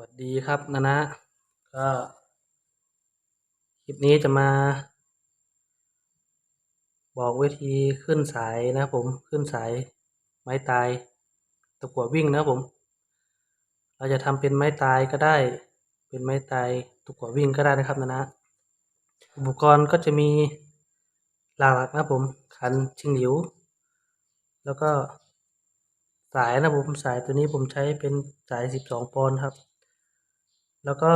วัสดีครับนะนะ ก็คลิปนี้จะมา บอกวิธีขึ้นสายนะผมขึ้นสายไม้ตายตะกั่ววิ่งนะผม เราจะทำเป็นไม้ตายก็ได้ เป็นไม้ตายตะกั่ววิ่งก็ได้นะครับนะนะ อุปกรณ์ก็จะมีหลักๆนะผมขันชิงหลิว แล้วก็สายนะผมสายตัวนี้ผมใช้เป็นสายสิบสองปอนด์ครับ แล้วก็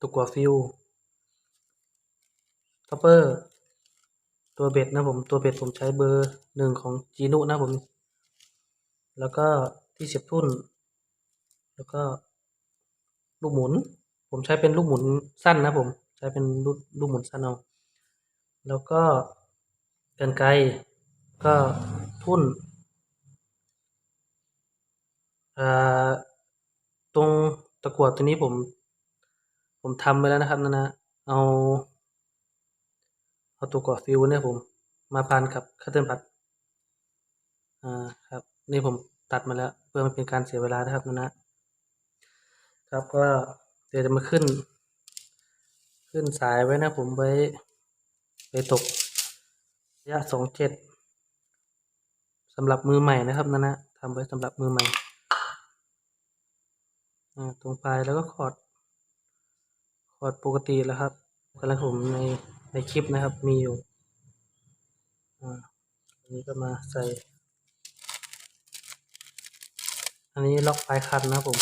ตะกั่วฟิวท็อปเปอร์ ตัวเบ็ดนะผม ตัวเบ็ดผมใช้เบอร์หนึ่งของจีนุนะผม แล้วก็ที่เสียบทุ่น แล้วก็ลูกหมุน ผมใช้เป็นลูกหมุนสั้นนะผม ใช้เป็นลูกลูกหมุนสั้นเอา แล้วก็กันไกรก็ทุ่นอ่า ตรงตะกั่วตัวนี้ผม ผมทำไปแล้วนะครับนะนะเอาเอาตัวก่อฟิวเนี่ยผมมาพันกับคัตเติลพัดอ่าครับ นี่ผมตัดมาแล้วเพื่อไม่เป็นการเสียเวลานะครับนะนะครับก็เดี๋ยวจะมาขึ้น ขึ้นสายไว้นะผมไว้ไปตกระยะสองเจ็ดสำหรับมือใหม่นะครับนะนะทำไว้สำหรับมือใหม่ ตรงปลายแล้วก็ขอร์ดขอร์ดปกติแล้วครับกำลังผมในในคลิปนะครับมีอยู่อ่าอันนี้ก็มาใส่ อันนี้ล็อกปลายคันนะผม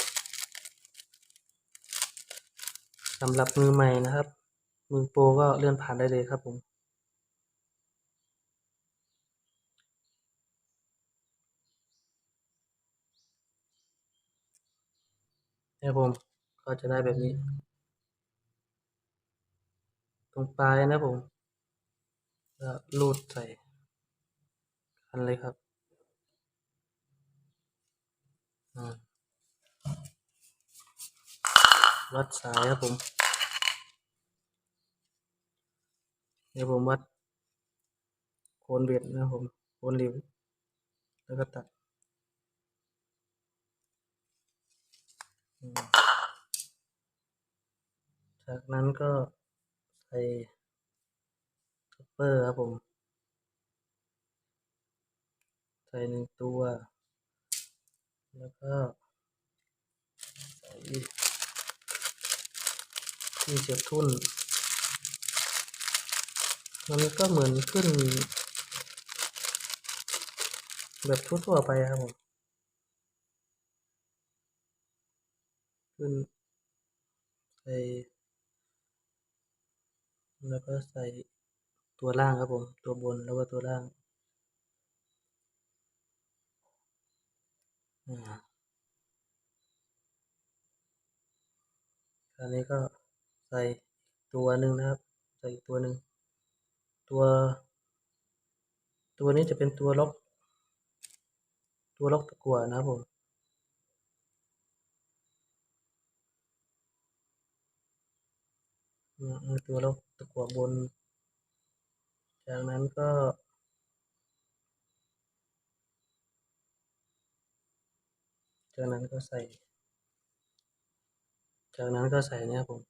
สำหรับมือใหม่นะครับ มือโปรก็เลื่อนผ่านได้เลยครับผม เนี่ยผมก็จะได้แบบนี้ ตรงปลายนะผมก็ลูดใส่คันเลยครับอ่าวัดสายครับผมเดี๋ยวผมวัดโคนเบ็ดนะผมโคนหลิวแล้วก็ตัดอืม จากนั้นก็ใส่คัพเปอร์ครับผม ใส่หนึ่งตัว แล้วก็ใส่ที่เสียบทุ่น มันก็เหมือนขึ้น แบบทั่วๆไปครับผมขึ้นใส่ แล้วก็ใส่ตัวล่างครับผม ตัวบนแล้วก็ตัวล่างอ่าคราวนี้ก็ใส่ตัวหนึ่งนะครับ ใส่ตัวหนึ่งตัว ตัวนี้จะเป็นตัวล็อก ตัวล็อกตะกั่วนะครับผมอืมอืมตัวล็อก ตะกั่วบน จากนั้นก็จากนั้นก็ใส่ จากนั้นก็ใส่เนี่ยครับผม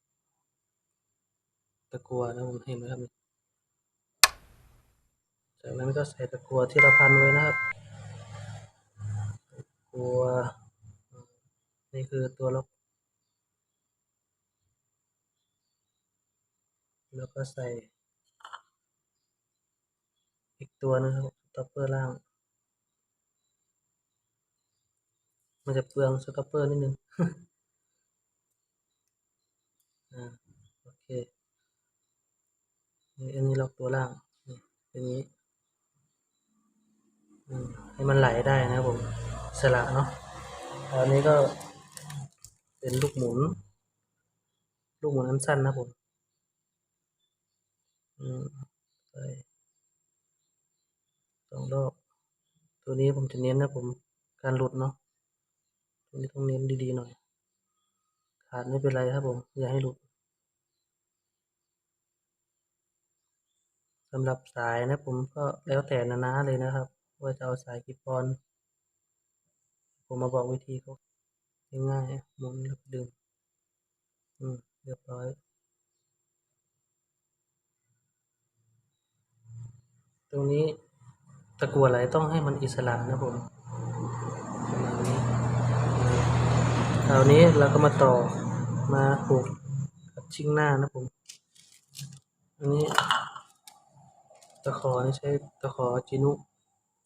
ตะกัวนะผมเห็นไหมครับ จากนั้นก็ใส่ตะกัวที่เราพันไว้นะครับตะกัวนี่คือตัวล็อก แล้วก็ใส่ อีกตัวนึงครับสต็อปเปอร์ล่าง มันจะเปลืองสต็อปเปอร์นิดนึงอ่าโอเคอันนี้ล็อกตัวล่างนี่อันนี้ให้มันไหลได้นะผมสละเนาะอันนี้ก็เป็นลูกหมุน ลูกหมุนอันสั้นนะผม อืมใส่สองรอบตัวนี้ผมจะเน้นนะผมการหลุดเนาะตัวนี้ต้องเน้นดีๆหน่อย ขาดไม่เป็นไรครับผม อย่าให้หลุดสำหรับสายนะผมก็แล้วแต่นานาเลยนะครับ ว่าจะเอาสายกี่ปอน ผมมาบอกวิธีเขาง่ายๆหมุนแล้วก็ดึง อืมเรียบร้อย รงนี้ตะกั่วไหลต้องให้มันอิสระนะผมประมาณนี้คราวนี้เราก็มาต่อมาผูกกับชิ่งหน้านะผม อันนี้ตะขอนี่ใช้ตะขอจินุ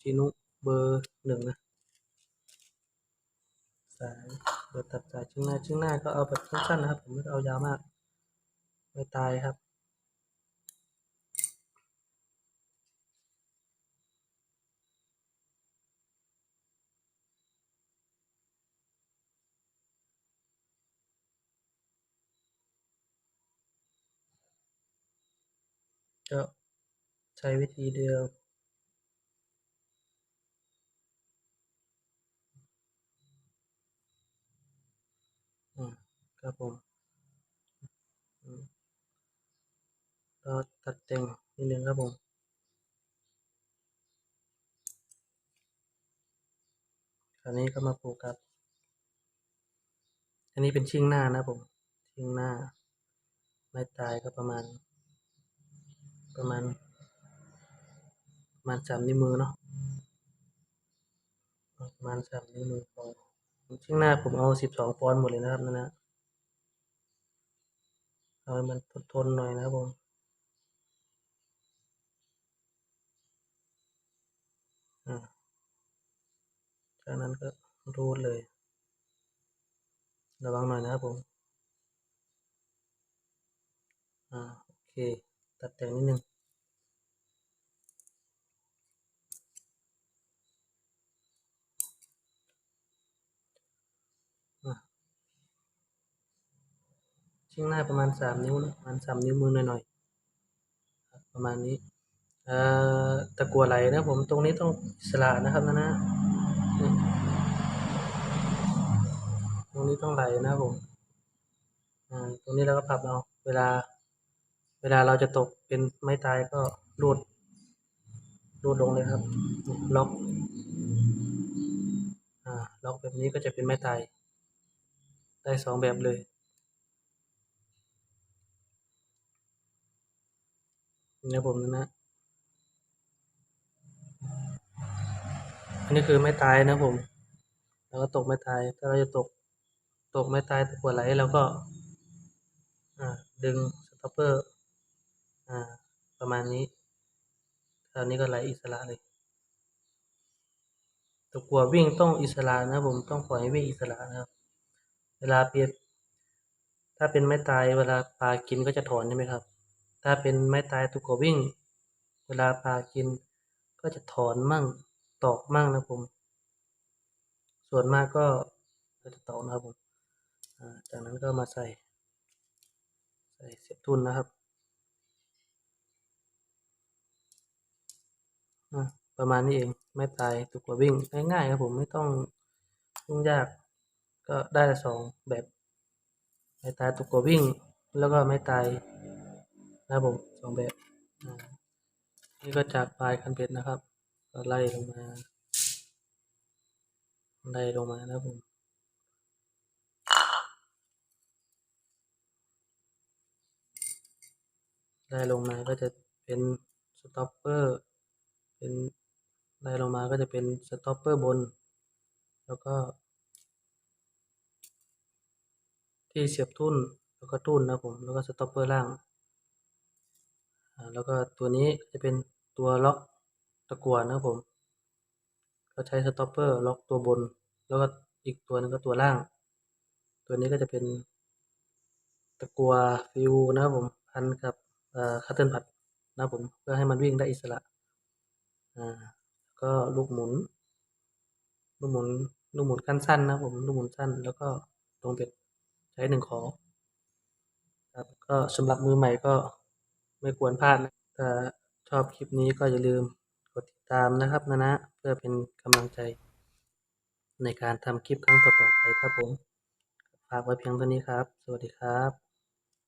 จินุเบอร์หนึ่งนะสายเดี๋ยวตัดสายชิ่งหน้าชิ่งหน้าก็เอาแบบสั้นๆนะครับ ผมไม่ได้เอายาวมาก ไม่ตายครับ ก็ใช้วิธีเดียวอืมครับผมอืมก็ตัดแต่งนิดนึงครับผมคราวนี้ก็มาผูกับอันนี้เป็นชิ่งหน้านะผม ชิ่งหน้า ไม้ตายก็ประมาณ ประมาณประมาณสามนิ้วมือเนาะประมาณสามนิ้วมือพอชิ่งหน้าผมเอาสิบสองปอนด์หมดเลยนะครับนั่นนะเอาให้มันทนๆหน่อยนะครับผมอ่าจากนั้นก็รูดเลย ระวังหน่อยนะครับผม อ่า โอเค ตัดแต่งนิดนึงอะชิ่งหน้าประมาณสามนิ้วนะประมาณสามนิ้วมือหน่อยๆประมาณนี้เอ่อตะกัวไหลนะผมตรงนี้ต้องอิสระนะครับนะนะนี่ตรงนี้ต้องไหลนะผมตรงนี้เราก็ปรับเอาเวลา เวลาเราจะตกเป็นไม้ตายก็รูดรูดลงเลยครับ ล็อกอ่าล็อกแบบนี้ก็จะเป็นไม้ตาย ได้สองแบบเลยนี่นะผมนะนะอันนี้คือไม้ตายนะผมแล้วก็ตกไม้ตาย ถ้าเราจะตก ตกไม้ตายตัวไหลเราก็ อ่า ดึงสต็อปเปอร์ อ่า ประมาณนี้คราวนี้ก็ไหลอิสระเลยตะกัววิ่งต้องอิสระนะผมต้องปล่อยให้วิ่งอิสระนะครับ เวลาเปรียบถ้าเป็นไม้ตายเวลาปลากินก็จะถอนใช่ไหมครับ ถ้าเป็นไม้ตายตะกัววิ่ง เวลาปลากินก็จะถอนมั่งตอกมั่งนะผม ส่วนมากก็จะตอกนะครับผมจากนั้นก็มาใส่ ใส่เสียบทุนนะครับ อ่า ประมาณนี้เองไม้ตายตะกั่ววิ่งง่ายๆครับผมไม่ต้องยุ่งยาก ก็ได้สองแบบไม้ตายตะกั่ววิ่ง แล้วก็ไม้ตายนะครับผมสองแบบนี่ก็จากปลายคันเบ็ดนะครับก็ไล่ลงมาไล่ลงมานะครับผมไล่ลงมาก็จะเป็นสต็อปเปอร์ เป็นไล่ลงมาก็จะเป็นสต็อปเปอร์บน แล้วก็ ที่เสียบทุ่นแล้วก็ทุ่นนะผมแล้วก็สต็อปเปอร์ล่างแล้วก็ตัวนี้จะเป็นตัวล็อกตะกั่วนะผมก็ใช้สต็อปเปอร์ล็อกตัวบน แล้วก็อีกตัวหนึงก็ตัวล่าง ตัวนี้ก็จะเป็นตะกั่วฟิวนะครับผมพันกับคัตเทิลพัดนะผมเพื่อให้มันวิ่งได้อิสระ อ่าก็ลูกหมุน ลูกหมุน ลูกหมุนขั้นสั้นนะผมลูกหมุนสั้น แล้วก็ลงเบ็ดใช้หนึ่งขอครับก็สำหรับมือใหม่ก็ไม่ควรพลาดนะถ้าชอบคลิปนี้ก็อย่าลืมกดติดตามนะครับนะนะเพื่อเป็นกำลังใจ ในการทำคลิปครั้งต่อๆไปครับผมฝากไว้เพียงเท่านี้ครับ สวัสดีครับ